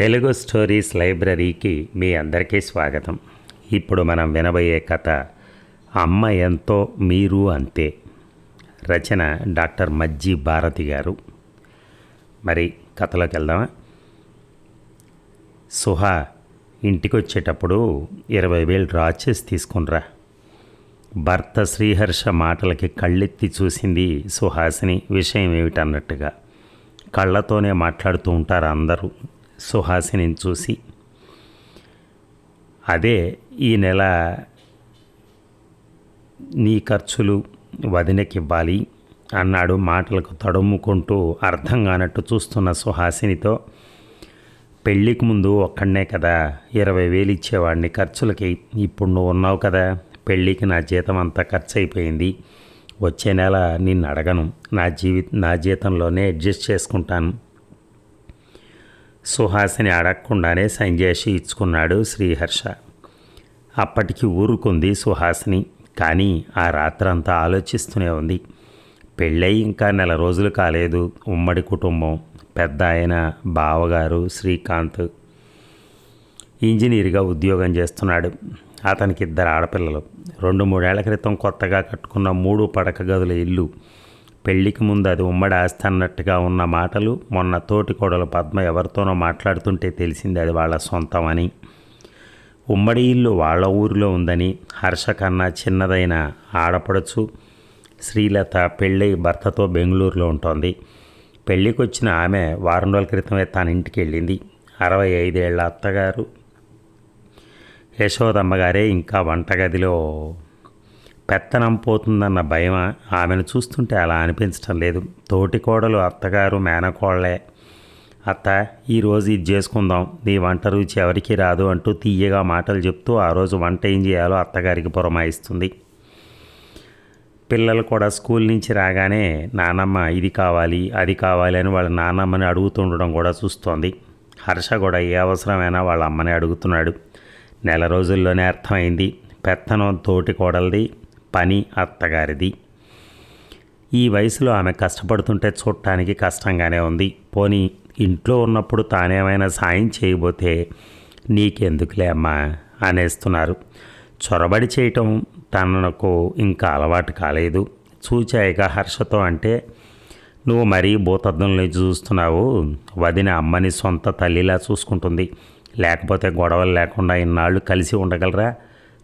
Telugu stories లైబ్రరీకి మీ అందరికీ స్వాగతం. ఇప్పుడు మనం వినబోయే కథ అమ్మ ఎంతో మీరు అంతే. రచన డాక్టర్ మజ్జి భారతి గారు. మరి కథలోకి వెళ్దామా? సుహా ఇంటికి వచ్చేటప్పుడు ఇరవై వేలు డ్రా చేసి తీసుకునిరా. భర్త శ్రీహర్ష మాటలకి కళ్ళెత్తి చూసింది సుహాసిని. విషయం ఏమిటన్నట్టుగా కళ్ళతోనే మాట్లాడుతూ ఉంటారు అందరూ. సుహాసిని చూసి అదే ఈ నెల నీ ఖర్చులు వదినకివ్వాలి అన్నాడు మాటలకు తడుముకుంటూ అర్థం కానట్టు చూస్తున్న సుహాసినితో పెళ్ళికి ముందు ఒక్కడనే కదా ఇరవై వేలు ఇచ్చేవాడిని ఖర్చులకి. ఇప్పుడు నువ్వు ఉన్నావు కదా పెళ్ళికి నా జీతం అంతా ఖర్చు అయిపోయింది వచ్చే నెల నిన్ను అడగను నా జీవి నా జీతంలోనే అడ్జస్ట్ చేసుకుంటాను. సుహాసిని అడగకుండానే సంజేషి ఇచ్చుకున్నాడు శ్రీహర్ష. అప్పటికి ఊరుకుంది సుహాసిని కానీ ఆ రాత్రంతా ఆలోచిస్తూనే ఉంది. పెళ్ళై ఇంకా నెల రోజులు కాలేదు ఉమ్మడి కుటుంబం పెద్ద ఆయన బావగారు శ్రీకాంత్. ఇంజనీర్గా ఉద్యోగం చేస్తున్నాడు. అతనికి ఇద్దరు ఆడపిల్లలు. రెండు మూడేళ్ళ క్రితం కొత్తగా కట్టుకున్న మూడు పడక గదుల ఇల్లు. పెళ్ళికి ముందు అది ఉమ్మడి ఆస్తి అన్నట్టుగా ఉన్న మాటలు మొన్న తోటి కోడలు పద్మ ఎవరితోనో మాట్లాడుతుంటే తెలిసింది అది వాళ్ళ సొంతం అని ఉమ్మడి ఇల్లు వాళ్ళ ఊరిలో ఉందని హర్ష కన్నా చిన్నదైన ఆడపడచ్చు శ్రీలత పెళ్ళై భర్తతో బెంగళూరులో ఉంటుంది. పెళ్ళికి వచ్చిన ఆమె వారం రోజుల క్రితమే తన ఇంటికి వెళ్ళింది. అరవై ఐదేళ్ళ అత్తగారు యశోదమ్మగారే ఇంకా వంటగదిలో పెత్తనం పోతుందన్న భయం ఆమెను చూస్తుంటే అలా అనిపించటం లేదు. తోటి కోడలు అత్తగారు మేనకోళ్ళే అత్త ఈరోజు ఇది చేసుకుందాం. నీ వంట రుచి ఎవరికి రాదు అంటూ తీయగా మాటలు చెప్తూ ఆ రోజు వంట ఏం చేయాలో అత్తగారికి పురమాయిస్తుంది. పిల్లలు కూడా స్కూల్ నుంచి రాగానే నానమ్మ ఇది కావాలి అది కావాలి అని వాళ్ళ నానమ్మని అడుగుతుండడం కూడా చూస్తోంది. హర్ష కూడా ఏ అవసరమైనా వాళ్ళ అమ్మని అడుగుతున్నాడు. నెల రోజుల్లోనే అర్థమైంది. పెత్తనం తోటి కోడలది పని అత్తగారిది. ఈ వయసులో ఆమె కష్టపడుతుంటే చూడటానికి కష్టంగానే ఉంది. పోనీ ఇంట్లో ఉన్నప్పుడు తానేమైనా సాయం చేయబోతే నీకెందుకులే అమ్మా అనేస్తున్నారు. చొరబడి చేయటం తనకు ఇంకా అలవాటు కాలేదు. చూచాయిగా హర్షతో అంటే నువ్వు మరీ భూతద్దంలో చూస్తున్నావు. వదిన అమ్మని సొంత తల్లిలా చూసుకుంటుంది. లేకపోతే గొడవలు లేకుండా ఇన్నాళ్ళు కలిసి ఉండగలరా?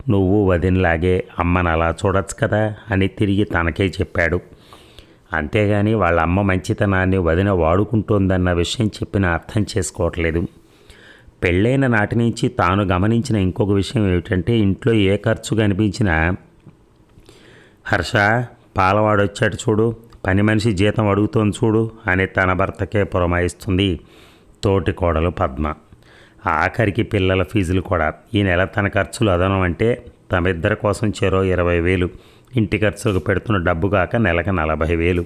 నువ్వు వదినలాగే అమ్మను అలా చూడొచ్చు కదా అని తిరిగి తనకే చెప్పాడు. అంతేగాని వాళ్ళ అమ్మ మంచితనాన్ని వదిన వాడుకుంటోందన్న విషయం చెప్పిన అర్థం చేసుకోవట్లేదు. పెళ్ళైన నాటి నుంచి తాను గమనించిన ఇంకొక విషయం ఏమిటంటే ఇంట్లో ఏ ఖర్చు కనిపించినా హర్ష పాలవాడు వచ్చాడు చూడు పని మనిషి జీతం అడుగుతోంది చూడు అని తన భర్తకే పురమాయిస్తుంది తోటి కోడలు పద్మ. ఆఖరికి పిల్లల ఫీజులు కూడా. ఈ నెల తన ఖర్చులు అదనం అంటే తమిద్దరి కోసం చెరో ఇరవై వేలు. ఇంటి ఖర్చులకు పెడుతున్న డబ్బు కాక నెలకు నలభై వేలు.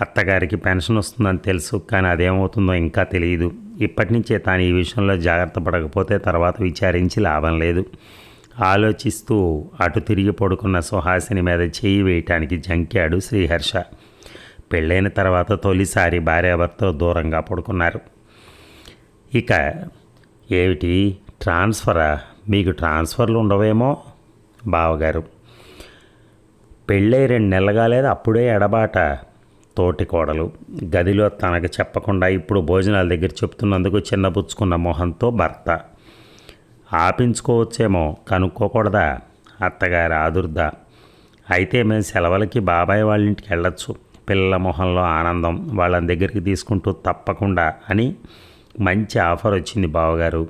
అత్తగారికి పెన్షన్ వస్తుందని తెలుసు కానీ అదేమవుతుందో ఇంకా తెలియదు. ఇప్పటి నుంచే తాను ఈ విషయంలో జాగ్రత్త పడకపోతే తర్వాత విచారించి లాభం లేదు. ఆలోచిస్తూ అటు తిరిగి పడుకున్న సుహాసిని మీద చేయి వేయటానికి జంకాడు శ్రీహర్ష. పెళ్ళైన తర్వాత తొలిసారి భార్యాభర్త దూరంగా పడుకున్నారు. ఇక ఏమిటి? ట్రాన్స్ఫరా? మీకు ట్రాన్స్ఫర్లు ఉండవేమో? బావగారు. పెళ్ళై రెండు నెలలు కాలేదు అప్పుడే ఎడబాట. తోటి కోడలు. గదిలో తనకు చెప్పకుండా ఇప్పుడు భోజనాల దగ్గర చెప్తున్నందుకు చిన్నపుచ్చుకున్న మొహంతో భర్త. ఆపించుకోవచ్చేమో కనుక్కోకూడదా? అత్తగారి ఆదుర్ద. అయితే మేము సెలవులకి బాబాయ్ వాళ్ళ ఇంటికి వెళ్ళొచ్చు. పిల్లల మొహంలో ఆనందం వాళ్ళ దగ్గరికి తీసుకుంటూ తప్పకుండా అని మంచి ఆఫర్ వచ్చింది బావగారు.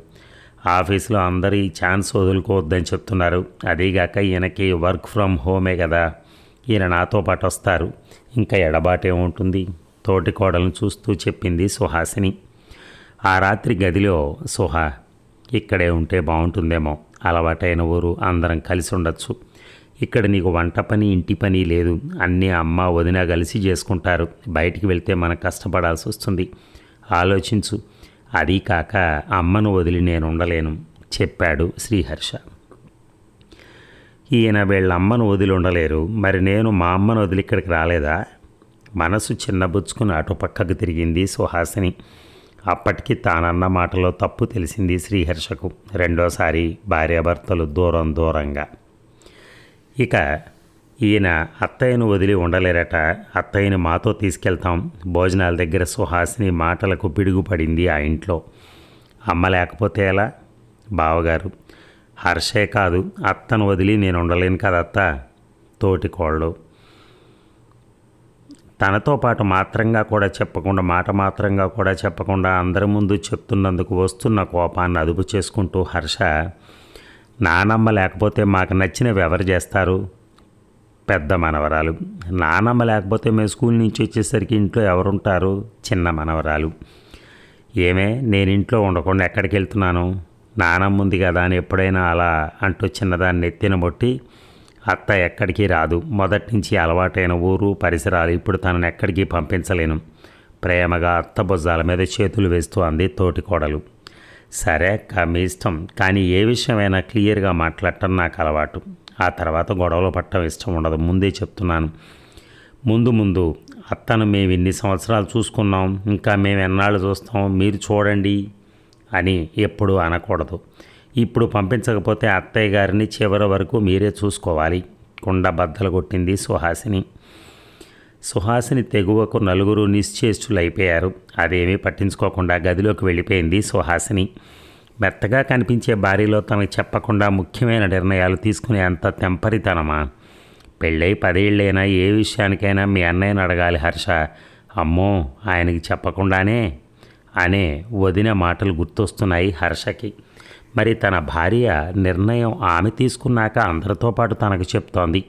ఆఫీస్లో అందరూ ఈ ఛాన్స్ వదులుకోవద్దని చెప్తున్నారు. అదీగాక ఈయనకి వర్క్ ఫ్రమ్ హోమే కదా ఈయన నాతో పాటు వస్తారు. ఇంకా ఎడబాటేముంటుంది తోటి కోడలను చూస్తూ చెప్పింది సుహాసిని. ఆ రాత్రి గదిలో సుహా ఇక్కడే ఉంటే బాగుంటుందేమో అలవాటైన ఊరు అందరం కలిసి ఉండొచ్చు. ఇక్కడ నీకు వంట పని ఇంటి పని లేదు. అన్నీ అమ్మ వదిన కలిసి చేసుకుంటారు. బయటికి వెళ్తే మనం కష్టపడాల్సి వస్తుంది. ఆలోచించు. అదీ కాక అమ్మను వదిలి నేను ఉండలేను చెప్పాడు శ్రీహర్ష. ఈయన వీళ్ళ అమ్మను వదిలి ఉండలేరు. మరి నేను మా అమ్మను వదిలి ఇక్కడికి రాలేదా? మనసు చిన్నబుచ్చుకుని అటు పక్కకు తిరిగింది సుహాసిని. అప్పటికి తానన్న మాటలో తప్పు తెలిసింది శ్రీహర్షకు. రెండోసారి భార్యాభర్తలు దూరం దూరంగా. ఇక ఈయన అత్తయ్యను వదిలి ఉండలేరట. అత్తయ్యని మాతో తీసుకెళ్తాం. భోజనాల దగ్గర సుహాసిని మాటలకు పిడుగుపడింది ఆ ఇంట్లో. అమ్మ లేకపోతే ఎలా? బావగారు హర్షే కాదు అత్తను వదిలి నేను ఉండలేను కదా అత్త? తోటి కోళ్ళు. తనతో పాటు మాత్రంగా కూడా చెప్పకుండా మాట మాత్రంగా కూడా చెప్పకుండా అందరి ముందు చెప్తున్నందుకు వస్తున్న కోపాన్ని అదుపు చేసుకుంటూ హర్ష నానమ్మ లేకపోతే మాకు నచ్చినవి ఎవరు చేస్తారు? పెద్ద మనవరాలు. నానమ్మ లేకపోతే మేము స్కూల్ నుంచి వచ్చేసరికి ఇంట్లో ఎవరుంటారు? చిన్న మనవరాలు. ఏమే నేను ఇంట్లో ఉండకుండా ఎక్కడికి వెళ్తున్నాను? నానమ్మ ఉంది కదా అని ఎప్పుడైనా అలా అంటూ చిన్నదాన్ని ఎత్తిన బొట్టి అత్త ఎక్కడికి రాదు. మొదటి నుంచి అలవాటైన ఊరు పరిసరాలు ఇప్పుడు తనను ఎక్కడికి పంపించలేను. ప్రేమగా అత్త భుజాల మీద చేతులు వేస్తూ అంది తోటి కోడలు. సరే అక్క మీ ఇష్టం కానీ ఏ విషయమైనా క్లియర్గా మాట్లాడటం నాకు అలవాటు. ఆ తర్వాత గొడవలు పట్టడం ఇష్టం ఉండదు. ముందే చెప్తున్నాను. ముందు ముందు అత్తను మేము ఇన్ని సంవత్సరాలు చూసుకున్నాం. ఇంకా మేము ఎన్నాళ్ళు చూస్తాం? మీరు చూడండి అని ఎప్పుడు అనకూడదు. ఇప్పుడు పంపించకపోతే అత్తయ్య గారిని చివరి వరకు మీరే చూసుకోవాలి. కుండ బద్దలు కొట్టింది సుహాసిని. సుహాసిని తెగువకు నలుగురు నిశ్చేష్టులైపోయారు. అదేమీ పట్టించుకోకుండా గదిలోకి వెళ్ళిపోయింది సుహాసిని. మెత్తగా కనిపించే భార్యలో తనకు చెప్పకుండా ముఖ్యమైన నిర్ణయాలు తీసుకునే అంత తెంపరితనమా? పెళ్ళై పదేళ్ళైనా ఏ విషయానికైనా మీ అన్నయ్యని అడగాలి హర్ష. అమ్మో ఆయనకి చెప్పకుండానే? అనే వదిన మాటలు గుర్తొస్తున్నాయి హర్షకి. మరి తన భార్య నిర్ణయం ఆమె తీసుకున్నాక అందరితో పాటు తనకు చెప్తోంది.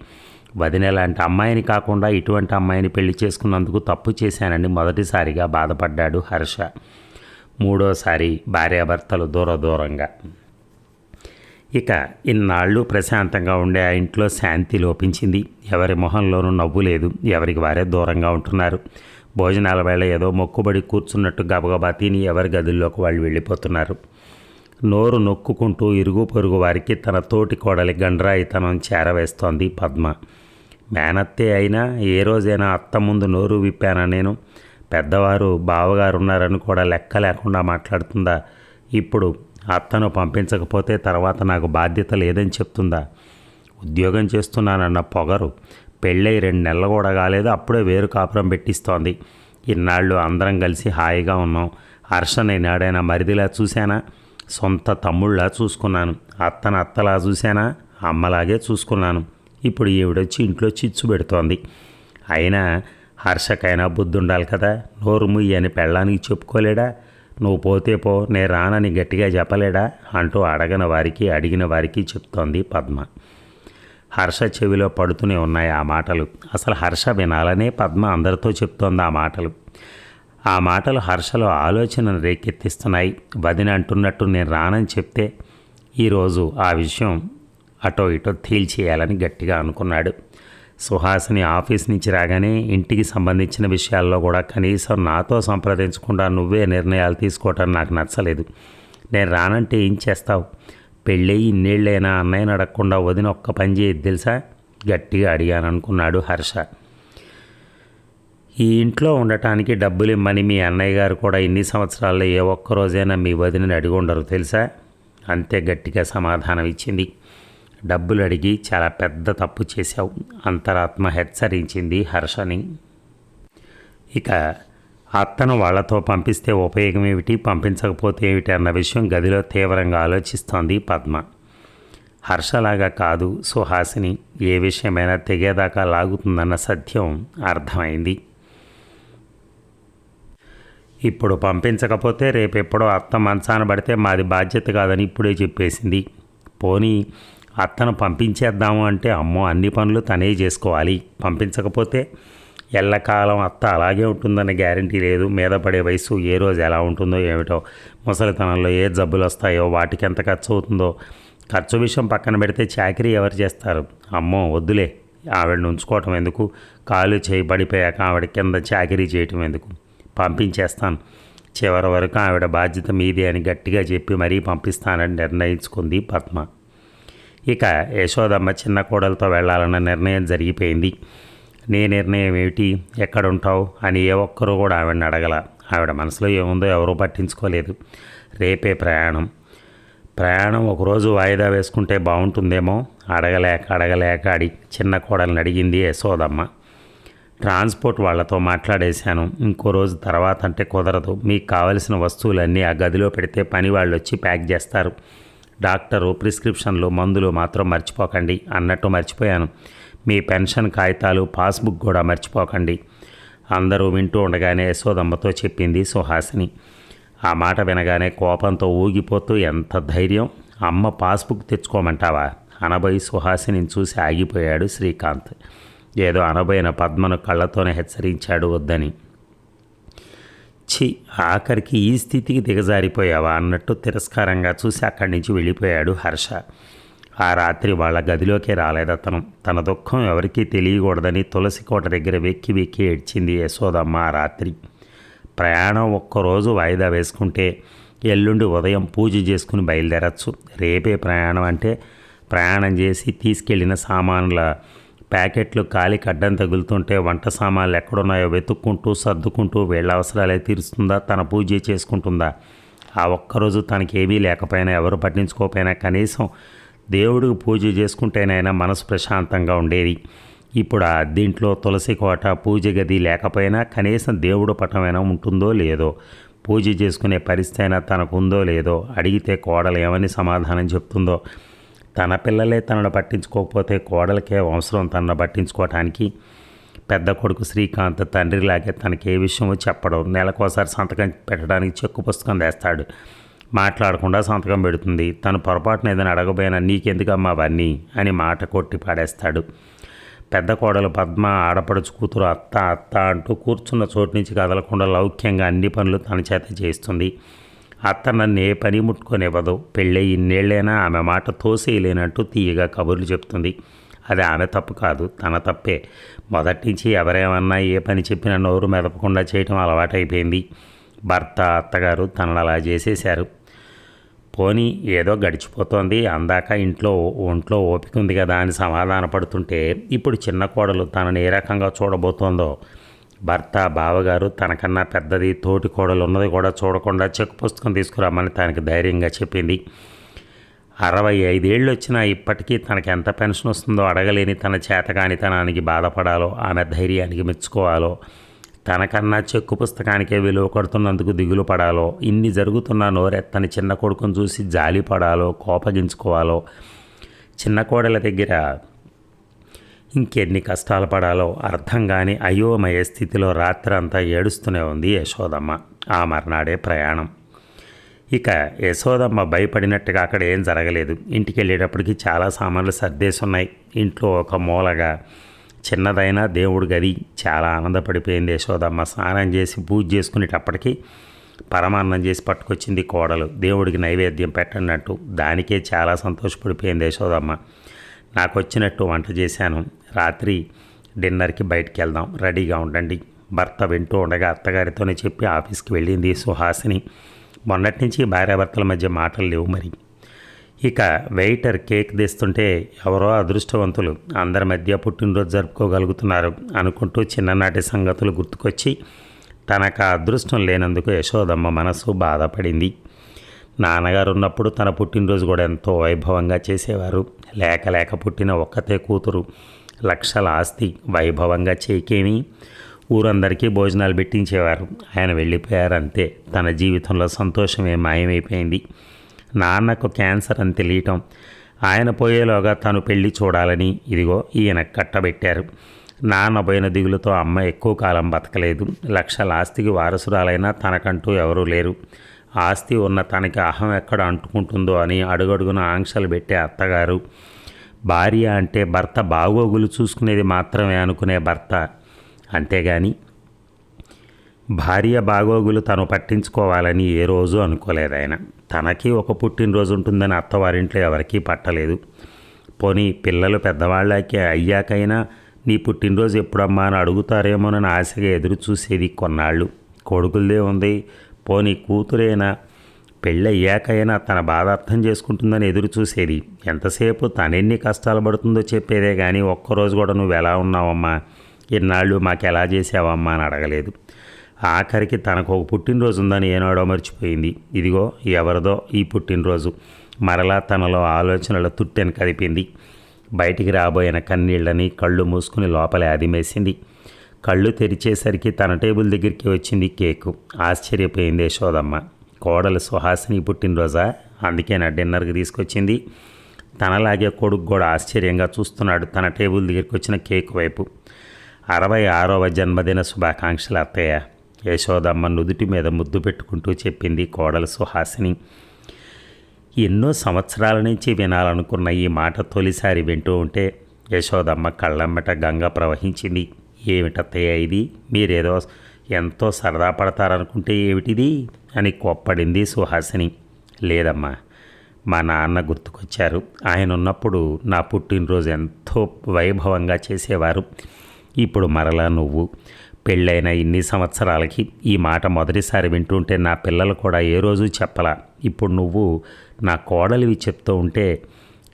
వదిన లాంటి అమ్మాయిని కాకుండా ఇటువంటి అమ్మాయిని పెళ్ళి చేసుకున్నందుకు తప్పు చేశానని మొదటిసారిగా బాధపడ్డాడు హర్ష. మూడోసారి భార్యాభర్తలు దూర దూరంగా ఇక ఇన్నాళ్ళు ప్రశాంతంగా ఉండే ఆ ఇంట్లో శాంతి లోపించింది. ఎవరి మొహంలోనూ నవ్వు లేదు. ఎవరికి వారే దూరంగా ఉంటున్నారు. భోజనాల వేళ ఏదో మొక్కుబడి కూర్చున్నట్టు గబగబా తిని ఎవరి గదుల్లోకి వాళ్ళు వెళ్ళిపోతున్నారు. నోరు నొక్కుకుంటూ ఇరుగు పొరుగు వారికి తన తోటి కోడలి గండ్రాయితనం చేరవేస్తోంది పద్మ. మేనత్తే అయినా ఏ రోజైనా అత్త ముందు నోరు విప్పానా నేను? పెద్దవారు బావగారు ఉన్నారని కూడా లెక్క లేకుండా మాట్లాడుతుందా? ఇప్పుడు అత్తను పంపించకపోతే తర్వాత నాకు బాధ్యత లేదని చెప్తుందా? ఉద్యోగం చేస్తున్నానన్న పొగరు పెళ్ళై రెండు నెలలు కూడా కాలేదు అప్పుడే వేరు కాపురం పెట్టిస్తోంది. ఇన్నాళ్ళు అందరం కలిసి హాయిగా ఉన్నాం. హర్ష నాడైనా మరిదిలా చూశానా? సొంత తమ్ముళ్ళ చూసుకున్నాను. అత్తను అత్తలా చూశానా? అమ్మలాగే చూసుకున్నాను. ఇప్పుడు ఈవిడొచ్చి ఇంట్లో చిచ్చు పెడుతోంది. అయినా హర్షకైనా బుద్ధుండాలి కదా. నోరు ముయ్యని అని పెళ్ళానికి చెప్పుకోలేడా? నువ్వు పోతే పో నే రానని గట్టిగా చెప్పలేడా? అంటూ అడగని వారికి అడిగిన వారికి చెప్తోంది పద్మ. హర్ష చెవిలో పడుతూనే ఉన్నాయి ఆ మాటలు. అసలు హర్ష వినాలనే పద్మ అందరితో చెప్తోంది ఆ మాటలు. ఆ మాటలు హర్షలో ఆలోచనను రేకెత్తిస్తున్నాయి. వదిన అంటున్నట్టు నేను రానని చెప్తే ఈరోజు ఆ విషయం అటో ఇటో తేల్చేయాలని గట్టిగా అనుకున్నాడు. సుహాసిని ఆఫీస్ నుంచి రాగానే ఇంటికి సంబంధించిన విషయాల్లో కూడా కనీసం నాతో సంప్రదించకుండా నువ్వే నిర్ణయాలు తీసుకోవటం నాకు నచ్చలేదు. నేను రానంటే ఏం చేస్తావు? పెళ్ళయి ఇన్నేళ్ళైనా అన్నయ్యని అడగకుండా వదిన ఒక్క పని చేయదు తెలుసా? గట్టిగా అడిగాను అనుకున్నాడు హర్ష. ఈ ఇంట్లో ఉండటానికి డబ్బులు ఇమ్మని మీ అన్నయ్య గారు కూడా ఇన్ని సంవత్సరాల్లో ఏ ఒక్క రోజైనా మీ వదినని అడిగి ఉండరు తెలుసా? అంతే గట్టిగా సమాధానం ఇచ్చింది డబ్బులు అడిగి చాలా పెద్ద తప్పు చేశావు అంతరాత్మ హెచ్చరించింది హర్షని. ఇక అత్తను వాళ్ళతో పంపిస్తే ఉపయోగం ఏమిటి పంపించకపోతే ఏమిటి అన్న విషయం గదిలో తీవ్రంగా ఆలోచిస్తోంది పద్మ. హర్షలాగా కాదు సుహాసిని ఏ విషయమైనా తెగేదాకా లాగుతుందన్న సత్యం అర్థమైంది. ఇప్పుడు పంపించకపోతే రేపెప్పుడో అత్త మంచాన పడితే మాది బాధ్యత కాదని ఇప్పుడే చెప్పేసింది. పోనీ అత్తను పంపించేద్దాము అంటే అమ్మో అన్ని పనులు తనే చేసుకోవాలి. పంపించకపోతే ఎల్లకాలం అత్త అలాగే ఉంటుందనే గ్యారంటీ లేదు. మీద పడే వయసు ఏ రోజు ఎలా ఉంటుందో ఏమిటో ముసలితనంలో ఏ జబ్బులు వస్తాయో వాటికి ఎంత ఖర్చు అవుతుందో ఖర్చు విషయం పక్కన పెడితే చాకరీ ఎవరు చేస్తారు? అమ్మో వద్దులే. ఆవిడని ఉంచుకోవటం ఎందుకు? కాలు చేయి పడిపోయాక ఆవిడ కింద చాకరీ చేయటం ఎందుకు? పంపించేస్తాను. చివరి వరకు ఆవిడ బాధ్యత మీదే అని గట్టిగా చెప్పి మరీ పంపిస్తానని నిర్ణయించుకుంది పద్మ. ఇక యశోదమ్మ చిన్న కోడలతో వెళ్ళాలన్న నిర్ణయం జరిగిపోయింది. నీ నిర్ణయం ఏమిటి? ఎక్కడుంటావు? అని ఏ ఒక్కరూ కూడా ఆవిడని అడగల. ఆవిడ మనసులో ఏముందో ఎవరూ పట్టించుకోలేదు. రేపే ప్రయాణం. ప్రయాణం ఒకరోజు వాయిదా వేసుకుంటే బాగుంటుందేమో? అడగలేక అడగలేక అడి చిన్న కోడల్ని అడిగింది యశోదమ్మ. ట్రాన్స్పోర్ట్ వాళ్ళతో మాట్లాడేశాను. ఇంకో రోజు తర్వాత అంటే కుదరదు. మీకు కావలసిన వస్తువులన్నీ ఆ గదిలో పెడితే పని వాళ్ళు వచ్చి ప్యాక్ చేస్తారు. డాక్టరు ప్రిస్క్రిప్షన్లు మందులు మాత్రం మర్చిపోకండి అన్నట్టు మర్చిపోయాను. మీ పెన్షన్ కాగితాలు పాస్బుక్ కూడా మర్చిపోకండి. అందరూ వింటూ ఉండగానే యశోదమ్మతో చెప్పింది సుహాసిని. ఆ మాట వినగానే కోపంతో ఊగిపోతూ ఎంత ధైర్యం! అమ్మ పాస్బుక్ తెచ్చుకోమంటావా? అనబోయి సుహాసిని చూసి ఆగిపోయాడు శ్రీకాంత్. ఏదో అనబోయిన పద్మను కళ్ళతోనే హెచ్చరించాడు వద్దని. ఛీ ఆఖరికి ఈ స్థితికి దిగజారిపోయావా అన్నట్టు తిరస్కారంగా చూసి అక్కడి నుంచి వెళ్ళిపోయాడు హర్ష. ఆ రాత్రి వాళ్ళ గదిలోకే రాలేదతను తన దుఃఖం ఎవరికీ తెలియకూడదని తులసి కోట దగ్గర వెక్కి వెక్కి ఏడ్చింది యశోదమ్మ ఆ రాత్రి. ప్రయాణం ఒక్కరోజు వాయిదా వేసుకుంటే ఎల్లుండి ఉదయం పూజ చేసుకుని బయలుదేరచ్చు. రేపే ప్రయాణం అంటే ప్రయాణం చేసి తీసుకెళ్ళిన సామాన్ల ప్యాకెట్లు కాలికి అడ్డం తగులుతుంటే వంట సామాన్లు ఎక్కడున్నాయో వెతుక్కుంటూ సర్దుకుంటూ వీళ్ళ అవసరాలే తీరుస్తుందా తన పూజ చేసుకుంటుందా? ఆ ఒక్కరోజు తనకేమీ లేకపోయినా ఎవరు పట్టించుకోకపోయినా కనీసం దేవుడికి పూజ చేసుకుంటేనైనా మనసు ప్రశాంతంగా ఉండేది. ఇప్పుడు ఆ దీంట్లో తులసి కోట పూజ గది లేకపోయినా కనీసం దేవుడు పటమైనా ఉంటుందో లేదో పూజ చేసుకునే పరిస్థితి అయినా తనకుందో లేదో అడిగితే కోడలు ఏమని సమాధానం చెప్తుందో తన పిల్లలే తనను పట్టించుకోకపోతే కోడలకే అవసరం తనను పట్టించుకోవటానికి. పెద్ద కొడుకు శ్రీకాంత్ తండ్రిలాగే తనకి ఏ విషయమో చెప్పడం నెలకోసారి సంతకం పెట్టడానికి చెక్కు పుస్తకం తెస్తాడు. మాట్లాడకుండా సంతకం పెడుతుంది. తను పొరపాటున ఏదైనా అడగబోయినా నీకెందుకమ్మా అవన్నీ అని మాట కొట్టి పాడేస్తాడు. పెద్ద కోడలు పద్మ ఆడపడుచు కూతురు అత్త అత్త అంటూ కూర్చున్న చోటు నుంచి కదలకుండా లౌక్యంగా అన్ని పనులు తన చేత చేస్తుంది అత్త నన్ను ఏ పని ముట్టుకొనివ్వదు. పెళ్ళే ఇన్నేళ్ళైనా ఆమె మాట తోసేయలేనట్టు తీయగా కబుర్లు చెప్తుంది. అది ఆమె తప్పు కాదు తన తప్పే. మొదటి నుంచి ఎవరేమన్నా ఏ పని చెప్పినా నోరు మెదపకుండా చేయటం అలవాటైపోయింది. భర్త అత్తగారు తనను అలా చేసేశారు. పోనీ ఏదో గడిచిపోతోంది అందాక ఇంట్లో ఒంట్లో ఓపిక ఉంది కదా అని సమాధాన పడుతుంటే ఇప్పుడు చిన్న కోడలు తనని ఏ రకంగా చూడబోతోందో భర్త బావగారు తనకన్నా పెద్దది తోటి కోడలు ఉన్నది కూడా చూడకుండా చెక్ పుస్తకం తీసుకురామని తనకి ధైర్యంగా చెప్పింది. అరవై ఐదేళ్ళు వచ్చినా ఇప్పటికీ తనకి ఎంత పెన్షన్ వస్తుందో అడగలేని తన చేతకానితనానికి బాధపడాలో ఆమె ధైర్యానికి మెచ్చుకోవాలో తనకన్నా చెక్కు పుస్తకానికే విలువ కొడుతున్నందుకు దిగులు పడాలో ఇన్ని జరుగుతున్న నోరెత్తని చిన్న కొడుకును చూసి జాలి పడాలో కోపగించుకోవాలో చిన్న కోడల దగ్గర ఇంకెన్ని కష్టాలు పడాలో అర్థం కాని అయోమయ స్థితిలో రాత్రంతా ఏడుస్తూనే ఉంది యశోదమ్మ. ఆ మర్నాడే ప్రయాణం. ఇక యశోదమ్మ భయపడినట్టుగా అక్కడ ఏం జరగలేదు. ఇంటికి వెళ్ళేటప్పటికి చాలా సామాన్లు సర్దేసున్నాయి. ఇంట్లో ఒక మూలగా చిన్నదైనా దేవుడి గది. చాలా ఆనందపడిపోయింది యశోదమ్మ. స్నానం చేసి పూజ చేసుకునేటప్పటికి పరమాన్నం చేసి పట్టుకొచ్చింది కోడలు. దేవుడికి నైవేద్యం పెట్టన్నట్టు దానికే చాలా సంతోషపడిపోయింది యశోదమ్మ. నాకు వచ్చినట్టు వంట చేశాను. రాత్రి డిన్నర్కి బయటికి వెళ్దాం రెడీగా ఉండండి. భర్త వింటూ ఉండగా అత్తగారితోనే చెప్పి ఆఫీస్కి వెళ్ళింది సుహాసిని. మొన్నటి నుంచి భార్యాభర్తల మధ్య మాటలు లేవు మరి. ఇక వెయిటర్ కేక్ తెస్తుంటే ఎవరో అదృష్టవంతులు అందరి మధ్య పుట్టినరోజు జరుపుకోగలుగుతున్నారు అనుకుంటూ చిన్ననాటి సంగతులు గుర్తుకొచ్చి తనకు అదృష్టం లేనందుకు యశోదమ్మ మనసు బాధపడింది. నాన్నగారు ఉన్నప్పుడు తన పుట్టినరోజు కూడా ఎంతో వైభవంగా చేసేవారు. లేక లేక పుట్టిన ఒక్కతే కూతురు. లక్షల ఆస్తి వైభవంగా చేకేమి? ఊరందరికీ భోజనాలు పెట్టించేవారు. ఆయన వెళ్ళిపోయారు అంతే తన జీవితంలో సంతోషమే మాయమైపోయింది. నాన్నకు క్యాన్సర్ అని తెలియటం ఆయన పోయేలోగా తను పెళ్ళి చూడాలని ఇదిగో ఈయన కట్టబెట్టారు. నాన్న పోయిన దిగులతో అమ్మ ఎక్కువ కాలం బతకలేదు. లక్షల ఆస్తికి వారసురాలైనా తనకంటూ ఎవరూ లేరు. ఆస్తి ఉన్న తనకి అహం ఎక్కడ అంటుకుంటుందో అని అడుగడుగున ఆంక్షలు పెట్టే అత్తగారు భార్య అంటే భర్త బాగోగులు చూసుకునేది మాత్రమే అనుకునే భర్త. అంతేగాని భార్య బాగోగులు తను పట్టించుకోవాలని ఏ రోజు అనుకోలేదు ఆయన. తనకి ఒక పుట్టినరోజు ఉంటుందని అత్తవారింట్లో ఎవరికీ పట్టలేదు. పోనీ పిల్లలు పెద్దవాళ్ళకి అయ్యాకైనా నీ పుట్టినరోజు ఎప్పుడమ్మా అని అడుగుతారేమోనని ఆశగా ఎదురు చూసేది కొన్నాళ్ళు. కొడుకులదే ఉంది. పోనీ కూతురైనా? పెళ్ళయ్యాకైనా తన బాధ అర్థం చేసుకుంటుందని ఎదురు చూసేది ఎంతసేపు తనెన్ని కష్టాలు పడుతుందో చెప్పేదే కానీ ఒక్కరోజు కూడా నువ్వు ఎలా ఉన్నావమ్మా? ఇన్నాళ్ళు మాకు ఎలా చేసావమ్మా అని అడగలేదు. ఆఖరికి తనకు ఒక పుట్టినరోజు ఉందని ఏనాడో మర్చిపోయింది. ఇదిగో ఎవరిదో ఈ పుట్టినరోజు. మరలా తనలో ఆలోచనల తుట్టెను కదిపింది. బయటికి రాబోయిన కన్నీళ్ళని కళ్ళు మూసుకుని లోపలే అదిమేసింది. కళ్ళు తెరిచేసరికి తన టేబుల్ దగ్గరికి వచ్చింది కేకు. ఆశ్చర్యపోయింది యశోదమ్మ. కోడలు సుహాసిని పుట్టినరోజా? అందుకే నా డిన్నర్కి తీసుకొచ్చింది. తనలాగే కొడుకు కూడా ఆశ్చర్యంగా చూస్తున్నాడు తన టేబుల్ దగ్గరికి వచ్చిన కేక్ వైపు. అరవై ఆరవ జన్మదిన శుభాకాంక్షలు అత్తయ్య యశోదమ్మ నుదుటి మీద ముద్దు పెట్టుకుంటూ చెప్పింది కోడల సుహాసిని. ఎన్నో సంవత్సరాల నుంచి వినాలనుకున్న ఈ మాట తొలిసారి వింటూ ఉంటే యశోదమ్మ కళ్ళమ్మట గంగ ప్రవహించింది. ఏమిటత్తయ్య ఇది? మీరేదో ఎంతో సరదా పడతారనుకుంటే ఏమిటిది? అని కోప్పడింది సుహాసిని. లేదమ్మా మా నాన్న గుర్తుకొచ్చారు. ఆయన ఉన్నప్పుడు నా పుట్టినరోజు ఎంతో వైభవంగా చేసేవారు. ఇప్పుడు మరలా నువ్వు. పెళ్ళైన ఇన్ని సంవత్సరాలకి ఈ మాట మొదటిసారి వింటుంటే నా పిల్లలు కూడా ఏ రోజు చెప్పలా. ఇప్పుడు నువ్వు నా కోడలివి చెప్తూ ఉంటే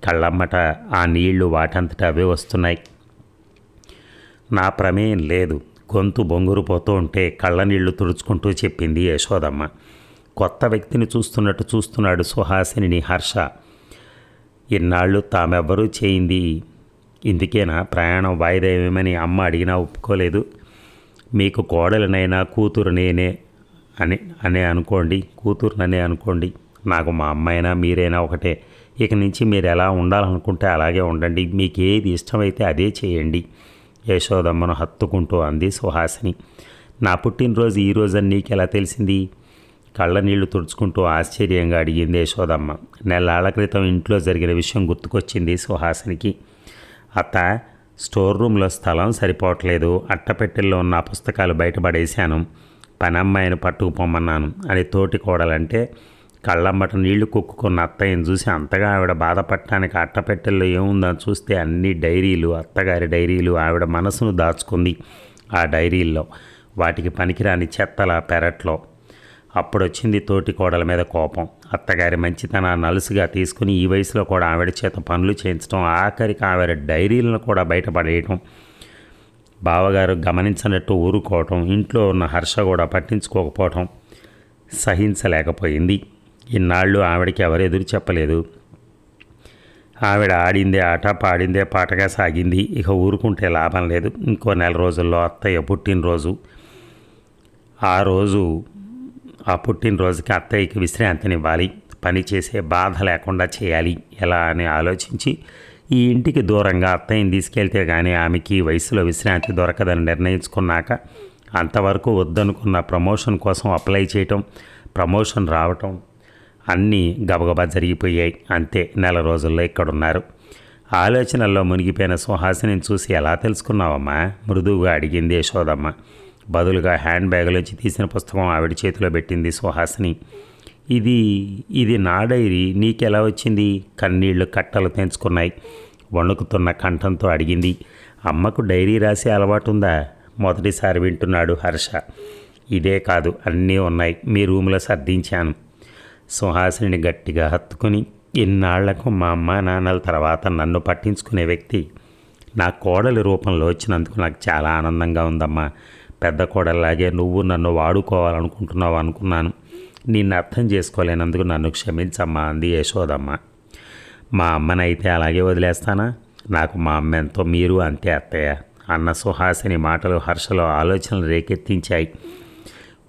కళ్ళమ్మట ఆ నీళ్ళు వాటంతట అవే వస్తున్నాయి. నా ప్రమేయం లేదు. గొంతు బొంగురుపోతూ ఉంటే కళ్ళనీళ్ళు తుడుచుకుంటూ చెప్పింది యశోదమ్మ. కొత్త వ్యక్తిని చూస్తున్నట్టు చూస్తున్నాడు సుహాసిని హర్ష. ఇన్నాళ్ళు తామెవ్వరూ చేయింది ఇందుకేనా? ప్రయాణం వాయిదా అమ్మ అడిగినా ఒప్పుకోలేదు. మీకు కోడలినైనా కూతురు నేనే అని అనే అనుకోండి కూతురుననే అనుకోండి. నాకు మా అమ్మైనా మీరైనా ఒకటే. ఇక నుంచి మీరు ఎలా ఉండాలనుకుంటే అలాగే ఉండండి. మీకు ఏది ఇష్టమైతే అదే చేయండి. యశోదమ్మను హత్తుకుంటూ అంది సుహాసిని. నా పుట్టినరోజు ఈ రోజని నీకెలా తెలిసింది? కళ్ళ నీళ్ళు తుడుచుకుంటూ ఆశ్చర్యంగా అడిగింది యశోదమ్మ. నెలాళ్ళ క్రితం ఇంట్లో జరిగిన విషయం గుర్తుకొచ్చింది సుహాసినికి. అత్త స్టోర్ రూమ్లో స్థలం సరిపోవట్లేదు. అట్టపెట్టెల్లో ఉన్న పుస్తకాలు బయటపడేశాను. పనమ్మాయిని పట్టుకుపోమన్నాను అని తోటి కోడలంటే కళ్ళంబట నీళ్ళు కుక్కుకున్న అత్తయ్యను చూసి అంతగా ఆవిడ బాధపడటానికి అట్టపెట్టెల్లో ఏముందని చూస్తే అన్ని డైరీలు అత్తగారి డైరీలు ఆవిడ మనసును దాచుకుంది ఆ డైరీల్లో. వాటికి పనికిరాని చెత్తల పెరట్లో. అప్పుడొచ్చింది తోటి కోడల మీద కోపం. అత్తగారి మంచితనాన్ని అలుసుగా తీసుకుని ఈ వయసులో కూడా ఆవిడ చేత పనులు చేయించడం ఆఖరికి ఆవిడ డైరీలను కూడా బయటపడేయటం బావగారు గమనించినట్టు ఊరుకోవటం ఇంట్లో ఉన్న హర్ష కూడా పట్టించుకోకపోవటం సహించలేకపోయింది. ఇన్నాళ్ళు ఆవిడకి ఎవరు ఎదురు చెప్పలేదు. ఆవిడ ఆడిందే ఆట పాడిందే పాటగా సాగింది. ఇక ఊరుకుంటే లాభం లేదు. ఇంకో నెల రోజుల్లో అత్తయ్య పుట్టినరోజు. ఆ రోజు ఆ పుట్టినరోజుకి అత్తయ్యకి విశ్రాంతినివ్వాలి. పని చేసే బాధ లేకుండా చేయాలి. ఎలా అని ఆలోచించి ఈ ఇంటికి దూరంగా అత్తయ్యని తీసుకెళ్తే కానీ ఆమెకి వయసులో విశ్రాంతి దొరకదని నిర్ణయించుకున్నాక అంతవరకు వద్దనుకున్న ప్రమోషన్ కోసం అప్లై చేయటం ప్రమోషన్ రావటం అన్నీ గబగబా జరిగిపోయాయి. అంతే నెల రోజుల్లో ఇక్కడున్నారు. ఆలోచనల్లో మునిగిపోయిన సుహాసిని చూసి ఎలా తెలుసుకున్నావమ్మా? మృదువుగా అడిగింది యశోదమ్మ. బదులుగా హ్యాండ్ బ్యాగ్లోంచి తీసిన పుస్తకం ఆవిడ చేతిలో పెట్టింది సుహాసిని. ఇది ఇది నా డైరీ నీకెలా వచ్చింది? కన్నీళ్ళు కట్టలు తెంచుకున్నాయి. వణుకుతున్న కంఠంతో అడిగింది. అమ్మకు డైరీ రాసే అలవాటు ఉందా మొదటిసారి వింటున్నాడు హర్ష. ఇదే కాదు అన్నీ ఉన్నాయి. మీ రూమ్లో సర్దించాను. సుహాసిని గట్టిగా హత్తుకుని ఇన్నాళ్ళకు మా అమ్మ నాన్నల తర్వాత నన్ను పట్టించుకునే వ్యక్తి నా కోడలి రూపంలో వచ్చినందుకు నాకు చాలా ఆనందంగా ఉందమ్మా. పెద్ద కోడలాగే నువ్వు నన్ను వాడుకోవాలనుకుంటున్నావు అనుకున్నాను. నిన్ను అర్థం చేసుకోలేనందుకు నన్ను క్షమించమ్మా అంది యశోదమ్మ. మా అమ్మనైతే అలాగే వదిలేస్తానా? నాకు మా అమ్మ ఎంతో మీరు అంతే అత్తయ్య. అన్న సుహాసిని మాటలు హర్షలో ఆలోచనలు రేకెత్తించాయి.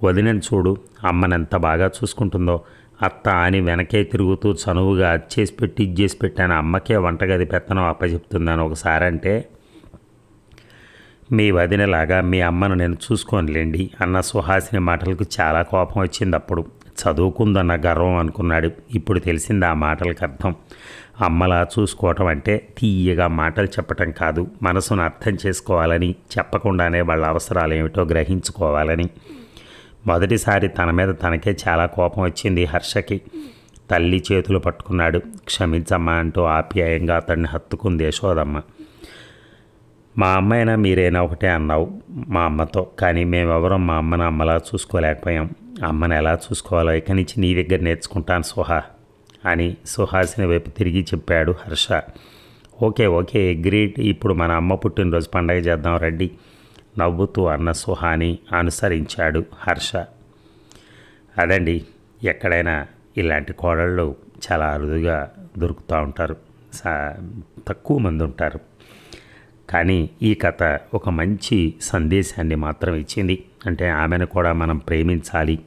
వదినని చూడు అమ్మనెంత బాగా చూసుకుంటుందో. అత్త అని వెనకే తిరుగుతూ చనువుగా అచ్చేసి చేసి పెట్టి ఇది చేసి పెట్టాను. అమ్మకే వంటగది పెత్తనం అప్పచెప్తుందని ఒకసారి అంటే మీ వదినలాగా మీ అమ్మను నేను చూసుకోనిలేండి అన్న సుహాసిని మాటలకు చాలా కోపం వచ్చింది అప్పుడు. చదువుకుందన్న గర్వం అనుకున్నాడు. ఇప్పుడు తెలిసింది ఆ మాటలకు అర్థం. అమ్మలా చూసుకోవటం అంటే తీయగా మాటలు చెప్పటం కాదు. మనసును అర్థం చేసుకోవాలని చెప్పకుండానే వాళ్ళ అవసరాలు ఏమిటో గ్రహించుకోవాలని. మొదటిసారి తన మీద తనకే చాలా కోపం వచ్చింది హర్షకి. తల్లి చేతులు పట్టుకున్నాడు. క్షమించమ్మా అంటూ ఆప్యాయంగా అతన్ని హత్తుకుంది యశోదమ్మ. మా అమ్మైనా మీరైనా ఒకటే అన్నావు మా అమ్మతో. కానీ మేమెవరం మా అమ్మను అమ్మలా చూసుకోలేకపోయాం. అమ్మని ఎలా చూసుకోవాలో ఇక నుంచి నీ దగ్గర నేర్చుకుంటాను సుహా అని సుహాసిని వైపు తిరిగి చెప్పాడు హర్ష. Okay okay great. ఇప్పుడు మన అమ్మ పుట్టినరోజు పండగ చేద్దాం రెడ్డి నవ్వుతూ అన్న సుహాని అనుసరించాడు హర్ష. అదండి ఎక్కడైనా ఇలాంటి కోడళ్ళు చాలా అరుదుగా దొరుకుతూ ఉంటారు. సా తక్కువ మంది ఉంటారు. కానీ ఈ కథ ఒక మంచి సందేశాన్ని మాత్రం ఇచ్చింది. అంటే ఆమెను కూడా మనం ప్రేమించాలి.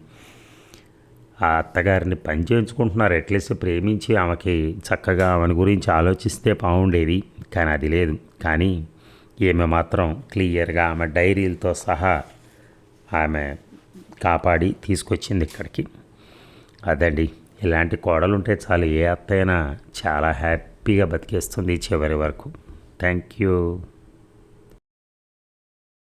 ఆ అత్తగారిని పని చేయించుకుంటున్నారు అట్లీస్ట్ ప్రేమించి ఆమెకి చక్కగా ఆమెను గురించి ఆలోచిస్తే బాగుండేది. కానీ అది లేదు. కానీ ఈమె మాత్రం క్లియర్గా ఆమె డైరీలతో సహా ఆమె కాపాడి తీసుకొచ్చింది ఇక్కడికి. అదండి ఇలాంటి కోడలు ఉంటే చాలు ఏ అత్తైనా చాలా హ్యాపీగా బతికేస్తుంది చివరి వరకు. Thank you